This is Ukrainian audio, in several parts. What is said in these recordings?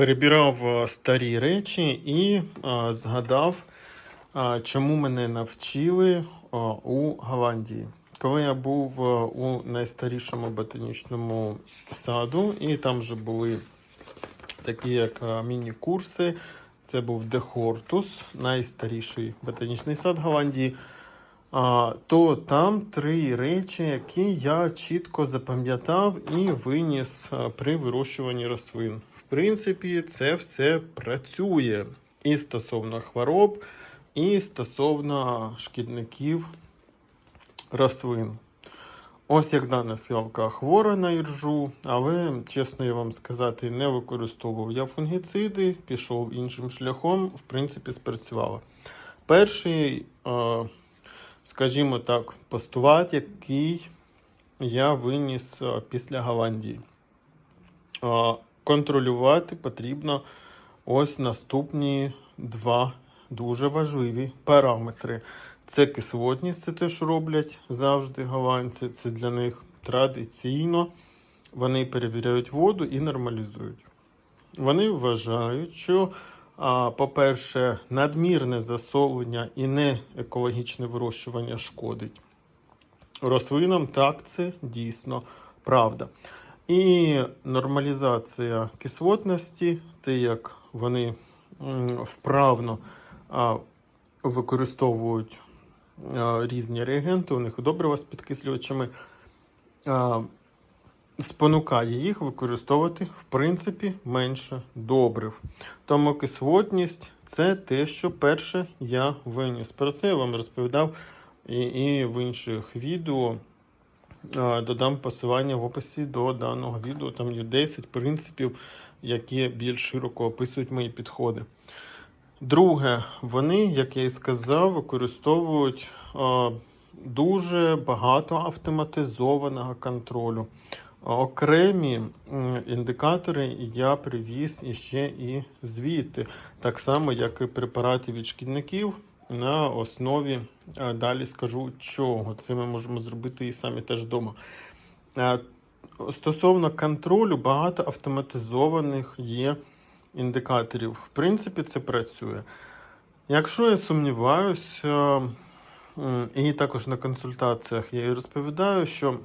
перебирав е, старі речі і е, згадав, е, чому мене навчили у Голландії. Коли я був у найстарішому ботанічному саду, і там вже були такі як міні-курси. Це був Дехортус, найстаріший ботанічний сад Голландії. То там три речі, які я чітко запам'ятав і виніс при вирощуванні рослин. Принципі, це все працює і стосовно хвороб, і стосовно шкідників рослин. Ось як дана фіалка хвора на іржу, але, чесно я вам сказати, не використовував я фунгіциди, пішов іншим шляхом, в принципі, спрацювало. Перший, е, скажімо так, постулат, який я виніс е, після Голландії. Контролювати потрібно ось наступні два дуже важливі параметри. Це кислотність, це те, що роблять завжди голландці. Це для них традиційно. Вони перевіряють воду і нормалізують. Вони вважають, що, по-перше, надмірне засолення і не екологічне вирощування шкодить. Рослинам так це дійсно правда. І нормалізація кислотності, те, як вони вправно використовують різні реагенти, у них добрива з підкислювачами, спонукає їх використовувати в принципі менше добрив. Тому кислотність це те, що перше я виніс. Про це я вам розповідав і, і в інших відео. Додам посилання в описі до даного відео. Там є 10 принципів, які більш широко описують мої підходи. Друге, вони, як я і сказав, використовують дуже багато автоматизованого контролю. Окремі індикатори я привіз іще і звідти, так само, як і препарати від шкідників на основі, далі скажу чого. Це ми можемо зробити і самі теж вдома. Стосовно контролю, багато автоматизованих є індикаторів. В принципі, це працює. Якщо я сумніваюся, і також на консультаціях я розповідаю, що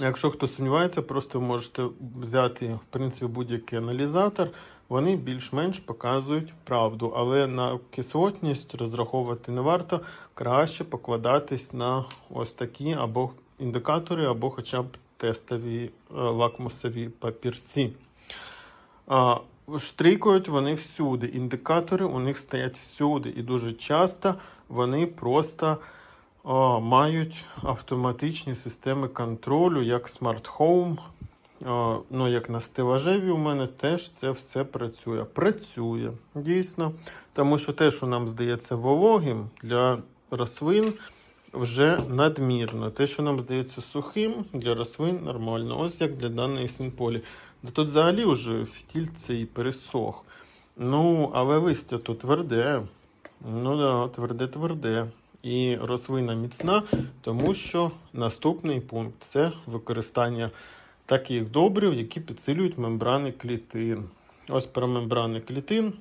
якщо хто сумнівається, просто можете взяти в принципі будь-який аналізатор, вони більш-менш показують правду, але на кислотність розраховувати не варто, краще покладатись на ось такі або індикатори, або хоча б тестові е, лакмусові папірці. А, Штрикають вони всюди. Індикатори у них стоять всюди. І дуже часто вони просто мають автоматичні системи контролю, як Smart Home. Ну, як на стелажеві у мене теж це все працює. Працює, дійсно. Тому що те, що нам здається вологим для рослин, вже надмірно. Те, що нам здається сухим, для рослин нормально. Ось як для даної синполі. Тут взагалі вже фітіль цей пересох. Ну, але листя то тверде. Ну да, тверде-тверде. І рослина міцна, тому що наступний пункт це використання таких добрив, які підсилюють мембрани клітин. Ось про мембрани клітин.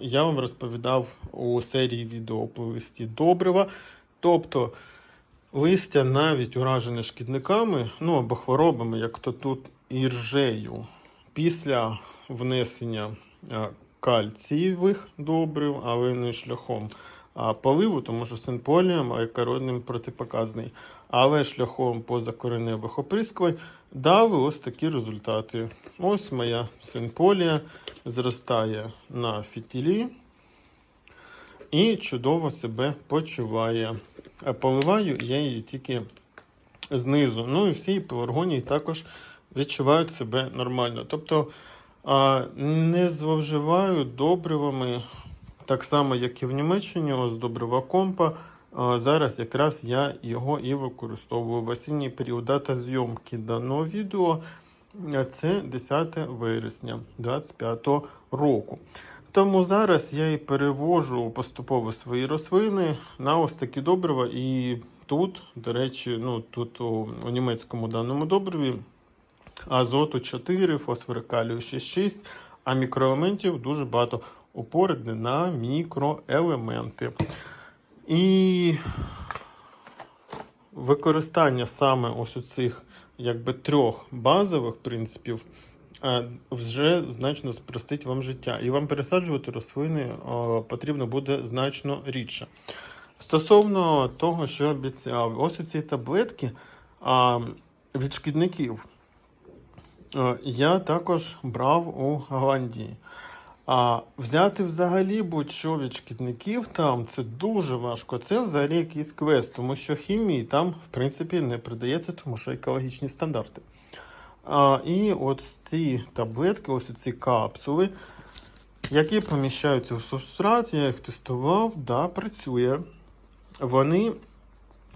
Я вам розповідав у серії відео у плейлисті добрива. Тобто листя навіть уражене шкідниками, ну або хворобами, як то тут іржею, після внесення кальцієвих добрив, але не шляхом поливу, тому що синполієм аекародним протипоказаний, але шляхом позакореневих оприскувань дали ось такі результати. Ось моя синполія зростає на фітілі і чудово себе почуває. Поливаю я її тільки знизу. Ну і всі пеларгонії також відчувають себе нормально. Тобто не зловживаю добривами, так само, як і в Німеччині, ось добрива компа. Зараз якраз я його і використовую в осінній період. Дата зйомки даного відео це 10 вересня 2025 року. Тому зараз я і перевожу поступово свої рослини на ось такі добрива. І тут, до речі, ну тут у, у німецькому даному добриві азоту 4, фосфору калію 6,6, а мікроелементів дуже багато. Упор на мікроелементи. І використання саме ось у цих якби трьох базових принципів е, вже значно спростить вам життя. І вам пересаджувати рослини потрібно буде значно рідше. Стосовно того, що обіцяв, ось ці таблетки від шкідників е, я також брав у Голландії. А взяти взагалі будь-що від шкідників там це дуже важко. Це взагалі якийсь квест, тому що хімії там, в принципі, не придається, тому що екологічні стандарти. А, і от ці таблетки, ось ці капсули, які поміщаються в субстрат, я їх тестував, да, працює. Вони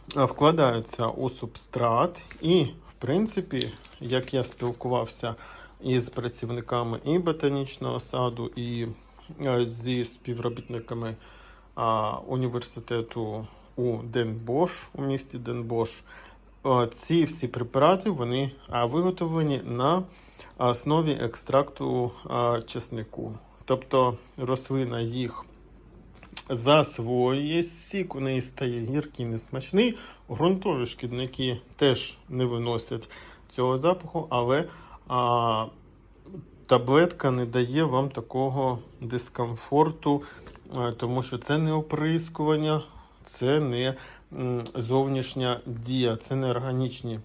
вкладаються у субстрат, і, в принципі, як я спілкувався із працівниками і ботанічного саду, і е, зі співробітниками університету у Денбош, у місті Денбош. Е, Ці всі препарати вони виготовлені на основі екстракту чеснику. Тобто рослина їх засвоює, сік у неї стає гіркий, несмачний. Грунтові шкідники теж не виносять цього запаху, але а, таблетка не дає вам такого дискомфорту, е, тому що це не оприскування, це не зовнішня дія, це не органічні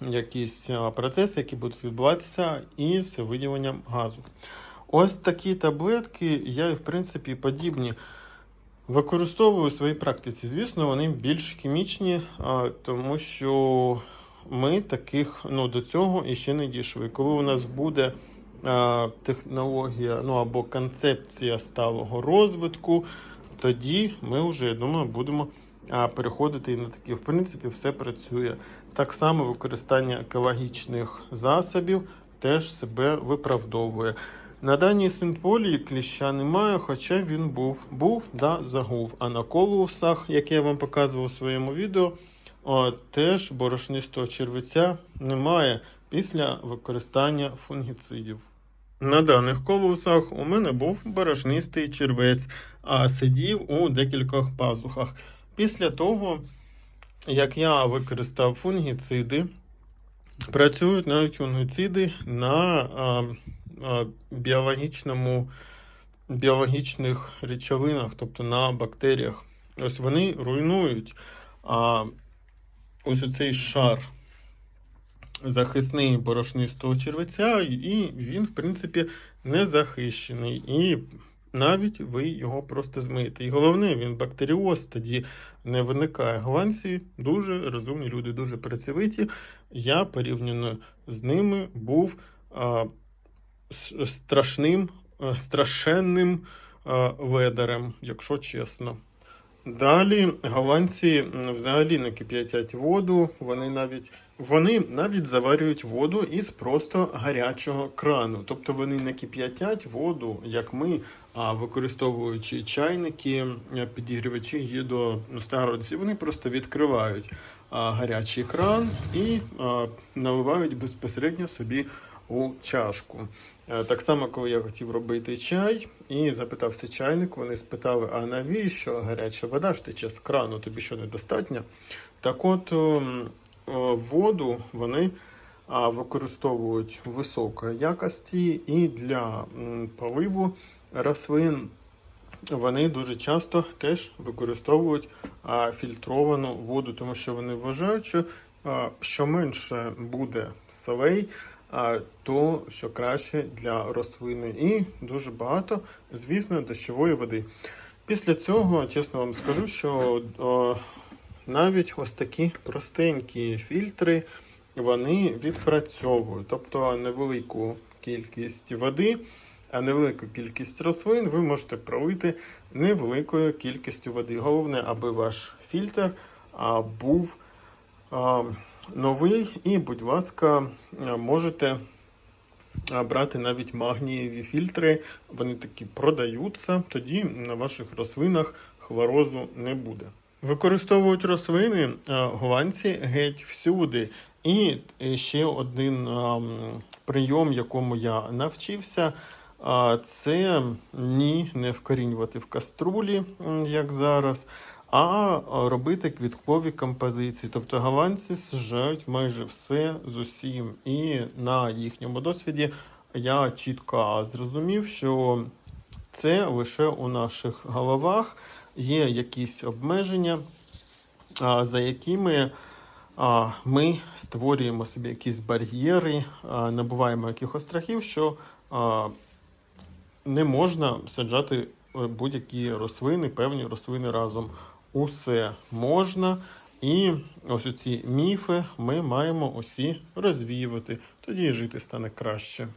якісь процеси, які будуть відбуватися із виділенням газу. Ось такі таблетки, я в принципі подібні використовую у своїй практиці. Звісно, вони більш хімічні, тому що ми таких ну, до цього іще не дійшли. Коли у нас буде а, технологія ну, або концепція сталого розвитку, тоді ми вже, я думаю, будемо а, переходити і на такі. В принципі, все працює. Так само використання екологічних засобів теж себе виправдовує. На даній синполії кліща немає, хоча він був, був, да, загув. А на колусах, як я вам показував у своєму відео, о, теж борошнистого червиця немає після використання фунгіцидів. На даних колусах у мене був борошнистий червець, а сидів у декількох пазухах. Після того, як я використав фунгіциди, працюють навіть фунгіциди на а, а, біологічному, біологічних речовинах, тобто на бактеріях. Ось вони руйнують а, ось цей шар захисний борошнистого червеця, і він, в принципі, не захищений. І навіть ви його просто змиєте. І головне, він бактеріоз тоді не виникає. Голландці дуже розумні люди, дуже працьовиті. Я порівняно з ними був а, страшним, страшенним а, ведерем, якщо чесно. Далі голландці взагалі не кип'ятять воду, вони навіть, вони навіть заварюють воду із просто гарячого крану. Тобто вони не кип'ятять воду, як ми, а використовуючи чайники, підігрівачі гідроставниці, вони просто відкривають гарячий кран і наливають безпосередньо собі у чашку. Е, Так само, коли я хотів робити чай і запитався чайник, вони спитали: а навіщо гаряча вода ж тече з крану, тобі що недостатньо? Так от ем, воду вони використовують високої якості і для поливу рослин вони дуже часто теж використовують фільтровану воду, тому що вони вважають, що а, що менше буде солей, то що краще для рослини. І дуже багато, звісно, дощової води. Після цього, чесно вам скажу, що о, навіть ось такі простенькі фільтри вони відпрацьовують, тобто невелику кількість води, а невелику кількість рослин ви можете пролити невеликою кількістю води. Головне, аби ваш фільтр а, був а, новий, і, будь ласка, можете брати навіть магнієві фільтри. Вони такі продаються, тоді на ваших рослинах хлорозу не буде. Використовують рослини голландці геть всюди. І е, ще один прийом, якому я навчився, це ні, не вкорінювати в каструлі, як зараз, а робити квіткові композиції. Тобто голландці сажають майже все з усім. І на їхньому досвіді я чітко зрозумів, що це лише у наших головах є якісь обмеження, за якими ми створюємо собі якісь бар'єри, набуваємо якихось страхів, що не можна саджати е, будь-які рослини, певні рослини разом. Усе можна. І ось ці міфи ми маємо усі розвіювати. Тоді жити стане краще.